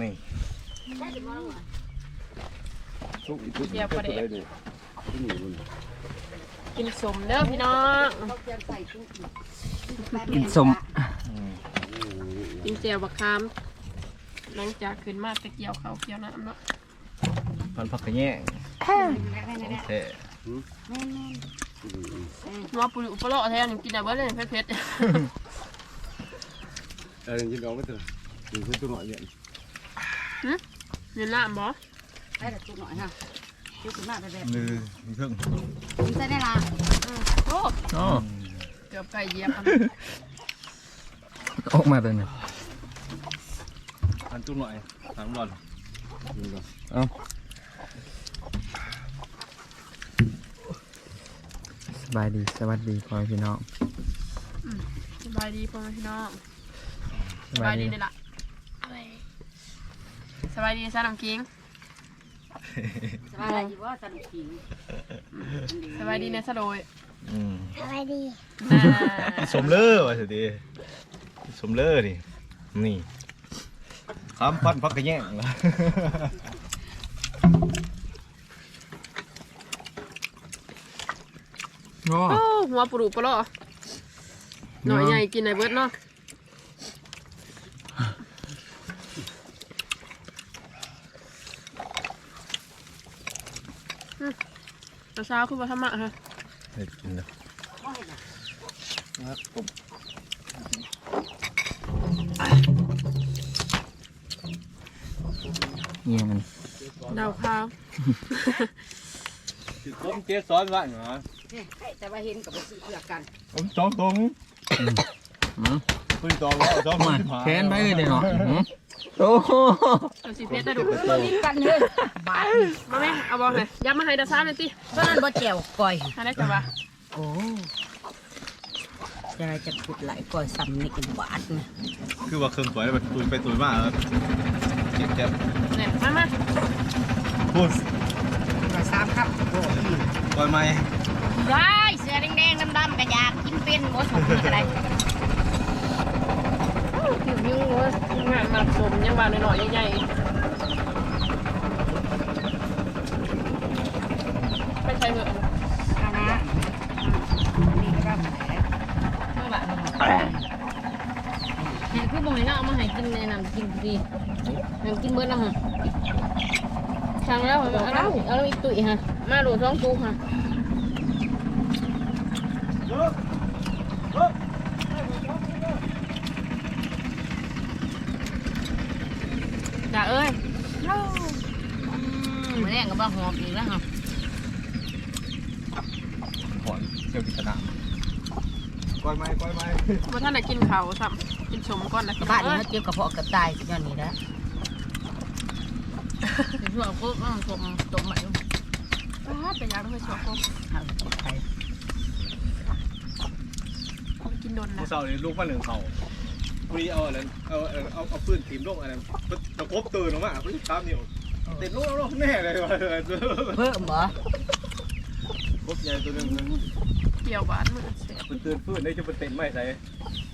นี่ทุกอีกทุกเดี๋ยวประเดี๋ยวได้ดิที่นี่มันกินสมเด้อพี่น้องกินสมอืมกินเจียวบักคามหลังจากขึ้นมาตะเกียวเขาวเกียวน้ำเนาะพันผักกระแยงของแท้ว่าปุริอุปโลกแท้นี่กินได้เบิดเลยเผ็ดเออยินดีเอาไปเถอะยินดีตัวหน่อยเนี่ย ๆมีน้ำบ่ได้แต่จุกหน่อยฮะจุกขึ้นมาไปแบบมือมีเครื่องใส่ได้ละโอ้อ๋อ เกือบไก่เหยียบมันออกมาตัวนี้พันจุ่มหน่อยสามหลอดยินดีสบายดีสวัสดีพ่อพี่น้องสบายดีพ่อแม่พี่น้องสสบาบายยดีดีเลยล่ะ สบายดีซะน้ำกิ้งสบายดีว่าสนุกจริงสบายดีเนสโดยอืมน่าสมเลอว่ะสิดีสมเลอนี่นี่คำพันผักกระแยงล่ะโอ้โอ้หัวปุรุปโลกหน่อยใหญ่กินในเบิดเนาะ ตอนเช้าคือบ่ทำมะฮะเฮ็ดกินแล้วนะครับผมเงี้ยมันดาวข้าวคือผมเจ๊ซ้อนว่าเหรอแต่ว่าเห็นกับซื้อเพื่อกัน ผมจ้องตรงอืมคุยต่อว่าจ้องมาสิบห้าแค้นไปเลยเนาะอืม โอ้โหเอาสีเพชรได้ดูกันเลยบาทมาไหมเอาบอลเลยยับมาให้ดาซ้ำเลยติเพราะนั้นบ่แจวก่อยอันนี้จะว่าโอ้จะจะขุดไหลก่อยซ้ำนี่กันบาทนะคือว่าเครื่องสวยมันตุยไปตุยมาแล้วเจ็บแจ็บเนี่ยมามาพูดมาซ้ำครับโอ้ยปล่อยไหมได้เสื้อแดงๆดำๆก็อยากกินเป็นบ่สมคืออะไร ผิวยุ่งเว้ยงานมาสม ยังบานหน่อยๆใหญ่ๆไปใช้เหอะอันนะนี่ก็ได้แหมเมื่อบ่ายเนี่ยคือบงให้เราเอามาให้กินในน้ำกินดีน้ำกินเบิร์ดแล้วฮะสั่งแล้วเอาแล้วเอาแล้วอีกตุ๋ยฮะมาโหลดท้องตู้ฮะ จ่าเอ้ยมื้อแรกก็บ่หอมอีกแล้วฮะหอนเที่ยวกิจนาปล่อยไหมปล่อยไหมมาท่านไหนกินเขาวซ้ำกินชมก่อนนะบ้านนี้เอ้ยเขาเจ็บกระเพาะกระต่ายสิย้อนนี้นะถึงช่วงปุ๊บมันสมสมใหม่ป้าเป็นยาต้องไปชมครบเอาไปกินโดนนะผู้สาวนี่ลูกมาหนึ่งเขา คุยเอาอะไรเอาเอาเอาเอาปืนทีมลงอะไรตะคบตื่นออกมาพี่ตามอยู่ติดลูกแล้วแน่เลยว่ะเพิ่มบ่คบใหญ่ตัวหนึ่งเกี่ยวหวานมือเสียมันตื่นฟื้นได้จะเป็นเต็นไม่ใส่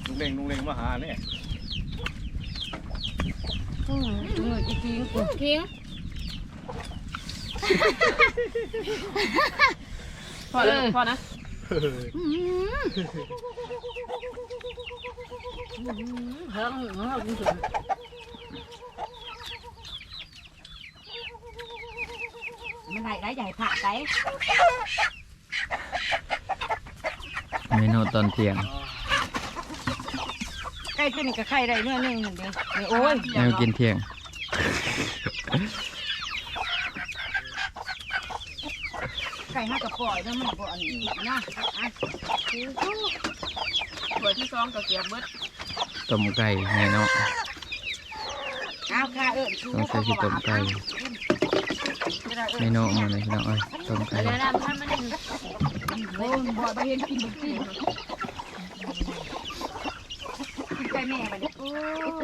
ลุงเล่งลุงเล่งมาหาเนี่ยเงยจริงๆทิ้งพอแล้วพอนะ เฮิงเฮิงจริงมันได้ได้ใหญ่ผ่าได้เมนูตอนเที่ยงใกล้ตัวนี้ก็ไข่ได้เนื้อหนึ่งเดียวเดี๋ยวโอ้ยแนวกินเที่ยงไก่ห้ากระป๋อยเนื้อมันบ่อันนี้นะอะเบอร์ที่สองกับเกียวเบิด ต้มไก่แน่เนาะเอาค่ะเอิ้นชูต้องใส่ที่ต้มไก่เมนูมาเลยพี่น้องเอ้ยต้มไก่แล้วน้ำท่านมันนี่โอ้ยบ่บ่เห็นกินบ่กินกินไก่แม่บัดนี้โอ้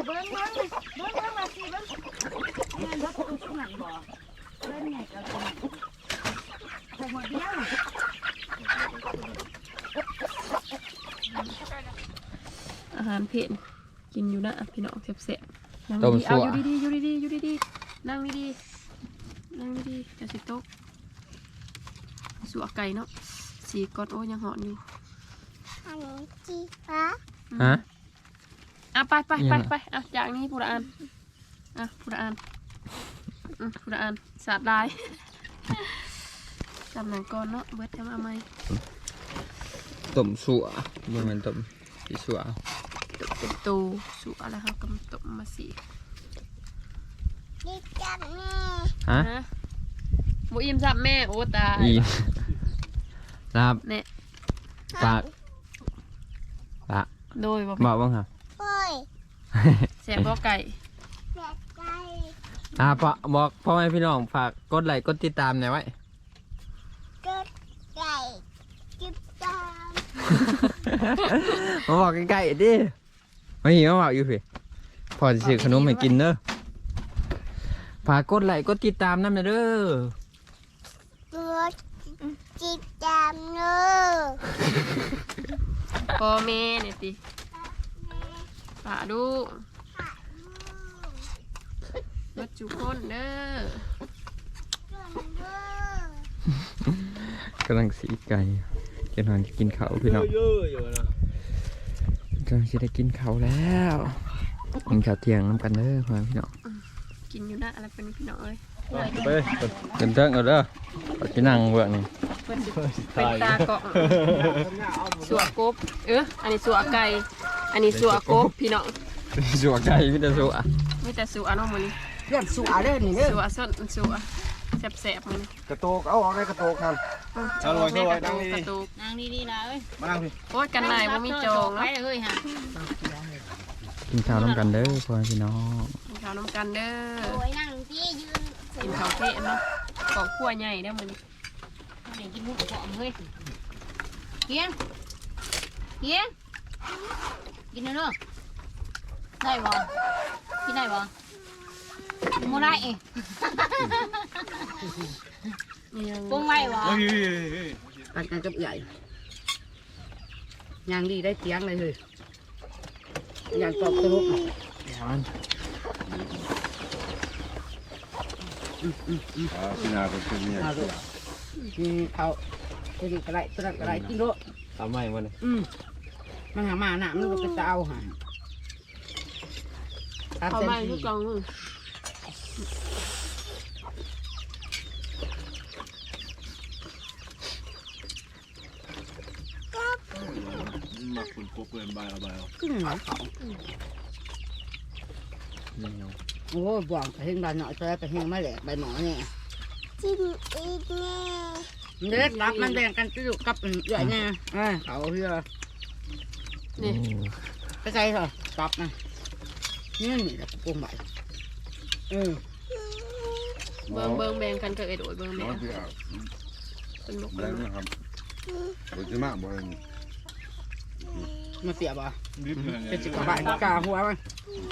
เบิ่งเบิ่งเบิ่งเบิ่งมาสิเบิ่งแม่นบ่ถูกทุกนั่นบ่เบิ่งไงก็เป็นใส่หมดเดียวอาหารเผ็ด กินอยู่นะพี่น้องเสียบนั่งต้มดีๆเอาสั่วอยู่ดีๆอยู่ดีๆอยู่ดีๆนั่งดีๆนั่งดีๆจะสิตกสัวไก่เนาะสีกอดโอ้ยยังหอนอยู่อันนี้จีฟ้าฮะอะไปไปยังไปไงไปอะจากนี้ผู้ละอันอะผู้ละอันอืมผู้ละอันสาดลายจำหนังก่อนเนาะเบิดจะมาไหมต้มสัวบ่แม่นต้มสีสัวตก เป็นตูสัวแล้วครับกำตกมาสีดิจันแม่ฮะฮะหมูอิ่มซับแม่โอ้ตายอีลาบเนี่ยปากปากโดยบ่บอกบ้างค่ะโอ้ยแสบบ่ไก่แบบใจอ่าปะบอกพ่อแม่พี่น้องฝากกดไลค์กดติดตามหน่อยไว้เกิดไก่จิบตามมาบอกใกล้ๆดิ ไม่หิวมาบอกอยู่พี่พอจะซื้อขนมให้กินเด้อฝากกดไลค์กดติดตามนั่นเด้อตัวจิบตามเนอะพ่อแม่เนี่ยติป่าดูรถจุคนเด้อกำลังสีไก่จะนอนจะกินเขาวพี่น้อง กำลังจะได้กินเขาวแล้วกินข้าวเที่ยงน้ำกันเด้อพ่อแม่พี่น้องกินอยู่นะอะไรเป็นพี่น้องเอ้ยไปเดินเติ้งเอาเด้อเอาที่นั่งเบื้องนี่เพิ่นสิเป็นตาเกาะสัวกบเอออันนี้สัวไก่อันนี้สัวกบพี่น้องสัวไก่พี่ตาสัวมีแต่สัวเน้องมันเรื่องสุอาเด้อนี่เด้อสัวสดสัว แสบๆมันกระโตกเอาออกได้กระโตกครับเอาลอยแม่เอาลกอยระนั่ตูงกนี่ระตูกนางดีๆนะเอ้ยมานั่งพี่โอ้ยกันนายบ่มีจองไปเนาะเลยฮะกินข้าวน้ำกันเด้อพ่อแม่พี่น้องกินข้าวน้ำกันเด้อโอ้ยนั่งที่ยืนกินข้าวเทะเนาะกอกขั้วใหญ่เด้อมันไหนกินหมูกระเพาะเฮ้ยเฮียงเฮียงกินเนอะได้บ่กินได้บ่ กินบ่ได้เองนี่ยังปรุงไว้บ่เฮ้ยกันกันกับใหญ่ยางดีได้เสียงเลยเฮ้ยยางตอบสรุปอ่าพี่นาเป็นคนเนี่ยมาดูนี่เขาตัวนี้กระไรตัวนั้นกระไรกินโลทำไมวะเนี่ยอืมมันหามาหนามันก็เป็นตาเอาหาตามเขาเส้นไม่ที่ทุกกล่องมือ มาคุณ กบเกินใบเอาใบเอาขึ้นหน่อยเขาโอ้ยบ่วงไปเฮงบานหน่อยตัวไปเฮงมาแหลกใบหมอเนี่ยจิ้มอีกแน่เด็กรับมันแบ่งกันจะอยู่กับใหญ่เนี่ยเอ้ยเขาเพื่อนี่ไปใจเถอะรับนะนี่นี่แหละปุ่มใบเออเบิ่งเบิ่งแบ่งกันกับเอ็ดโอยเบิ่งน้แม่องที่อาบเป็นลูกได้ไหมครับโอ้ยจะมากบ่อยนี่ มาเสียบ่ดิบเลยเป็นสิกว่าบาทกาหัวมัน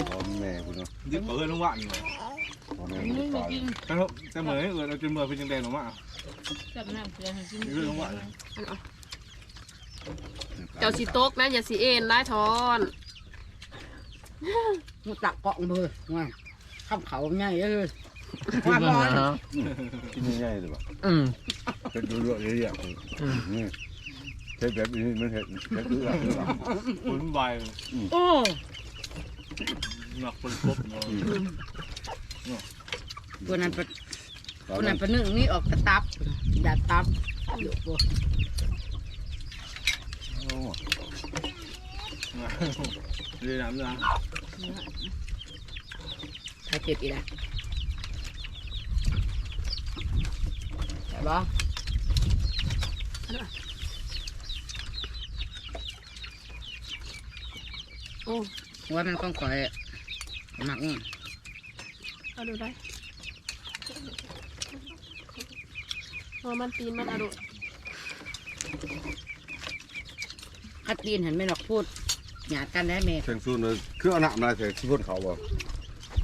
พร้อมแม่คุณเนาะดิบเปิดลงหวานเลยพร้อมแม่คุณตายแต่แต่เหมือนเออเราจนเมื่อเป็นจังแดงหรอมาจับน้ำเกลือให้กินเรื่องหวานเจ้าสีโต๊กนะอย่าสีเอ็นได้ทอนมุตักเกาะเบอร์ว่าข้ามเขาง่ายเลยกินว่าแล้วร้อนนะกินง่ายๆเลยป่ะอืมเป็นดูเรื่องเยอะๆ นี่ใช้แบบนี้มันเห็ดใช้ดูเรื่อคุณใบโอ้หนักคนกบเนาะตัวนั้นเป็นตัวนั้นเป็นหนึ่งนี่ออกกระตับอย่าตับอยู่บ่เรียนน้ำนะใครเจ็บอีกแล้วใช่บ่ โอ้ว่ามันต้องคอยหนักนี่เอาดูได้พอมันตีนมันเอาดูคัดตีนเห็นไหมหรอกพูดหยาดกันได้เมเชิงซูนเลยคือเอาหนักมาใส่ที่พ้นเขาบ่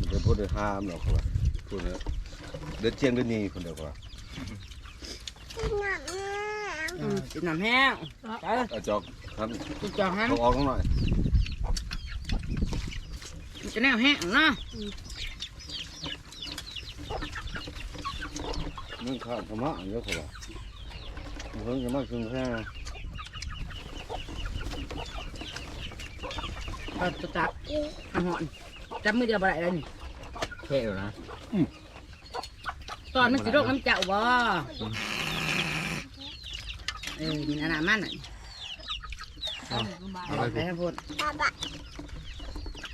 เดี๋ยวพูดได้ห้ามหรอกเขาว่าพูดเนี่ยเด็ดเจียงเด็ดนี่คนเดียวกว่าอืมกินน้ำแห้งไปอาจอกท่านกินจองหันเขาออกหน่อยมัน จะแนวแห้งเนาะมันขาดธรรมะเยอะกว่าเพิ่งจะมาคึงแค่ก็จะจับอาหอนจับมือเดียวบ่ได้เลยนี่เท่อยู่นะตอนมันสิโรคน้ำเจ้าบ่เออมีอนนามันน่ะเอาไปไปให้พูด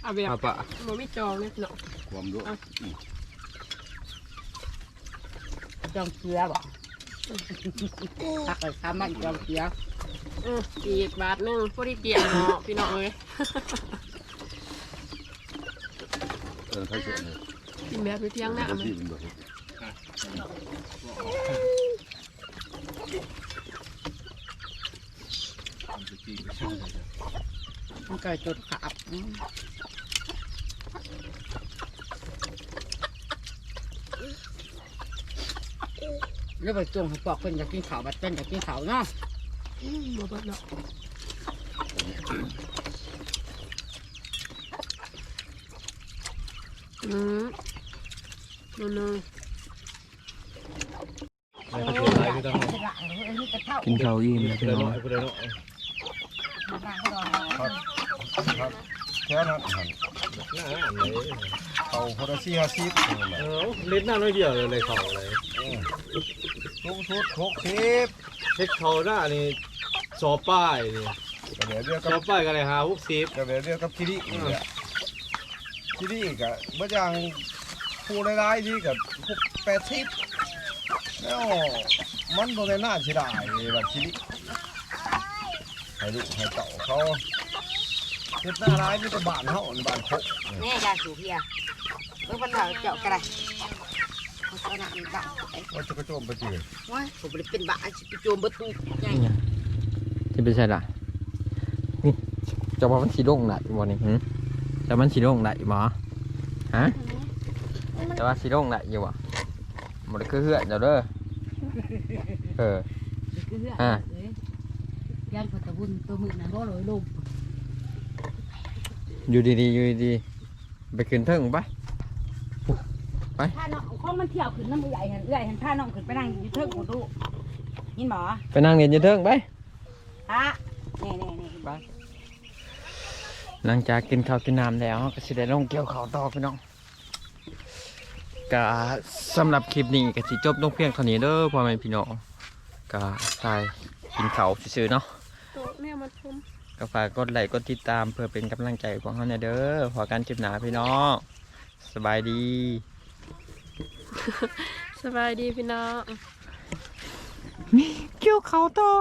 เอาแบบเอาปะบ่มีจองเลยเนาะความดุจองเกลือบ่ตักไปสามบ้านจองเกลืออืออีกบาทหนึงพอดีเปียกเนาะพี่น้องเอ้ยเออใครเสียเลยกินแบบไปเที่ยงหน้าเดี๋ยวมันพี่มันบอกมันก็จุดขาบ แล้วไปจงให้ปอกเพิ่นอยากกินข้าวบัดเพิ่นอยากกินข้าวเนาะอืมบ่เบิดเนาะอืมนู่นไม่เขาเชื่ออะไรพี่ต้องกินข้าวอิ่มแล้วพูพี่ดน้องเนาะพูดเนาะแค่นั้นหันน่าอ่านเลยเขาคนละสี่ห้าสิบเออเล่นหน้าน้อยเดียวเลยเลยเขาเลย สูงสุดหกสิบเช็คเขาหน้านี่สอบป้ายนี่ก็เดียวเรียกสกัอบบป้ายกันเลยหาหกสิบก็เดียวเรียกกับคิริอีกอะคิริอีกอะเมื่อยังผู้ร้ายๆนี่กับพวกแปดสิบแล้วมันโดนหน้าเสียดายแบบคิริให้ลูกให้เต่าเขาเฮ็ดหน้าร้ายนี่ก็บานเขาในบ้านโคกแม่ยาสูบเพียเมื่อวันเสาร์เจาะกระไร เขาจะนำบ้าไอ้ว่าจะกระโจมไปตีว้ายผมเลยเป็นบ้าสิไปโจมประตูใหญ่ที่ไปใช่ล่ะนี่จะว่ามันสีโด่งได้บ่นี่หึแต่มันสีโด่งได้บ่ฮะแต่ว่าสีโด่งได้อยู่บ่มันคือเหือดเจ้าเด้อเอออ่าย่านพตะบุญตัวมือนะบ่ลอยลมอยู่ดีๆอยู่ดีๆไปขึ้นเทิง ไปถ้าน้องเขามันเที่ยวขึ้นน้ำใหญ่เห็นใหญ่เห็นผ้าน้องขึ้นไปนั่งอยู่เทิงของดูยินหมอไปนั่งเรียนอยู่เทิงไปฮะนี่นี่นี่หลังจากกินข้าวกินน้ำแล้วก็สิได้ลงเกี่ยวข้าวต่อพี่น้องก็สำหรับคลิปนี้ก็สิจบลงเพียงเท่านี้เด้อพ่อแม่พี่น้องก็ใส่กินข้าวซื่อๆเนาะโต๊ะแม่มันทุ่มก็ฝากกดไลค์กดติดตามเพื่อเป็นกำลังใจของเราเนี่ยเด้อพอกันคลิปหนาพี่น้องสบายดี สบายดีพี่น้องเกี่ยวเขาโต่อ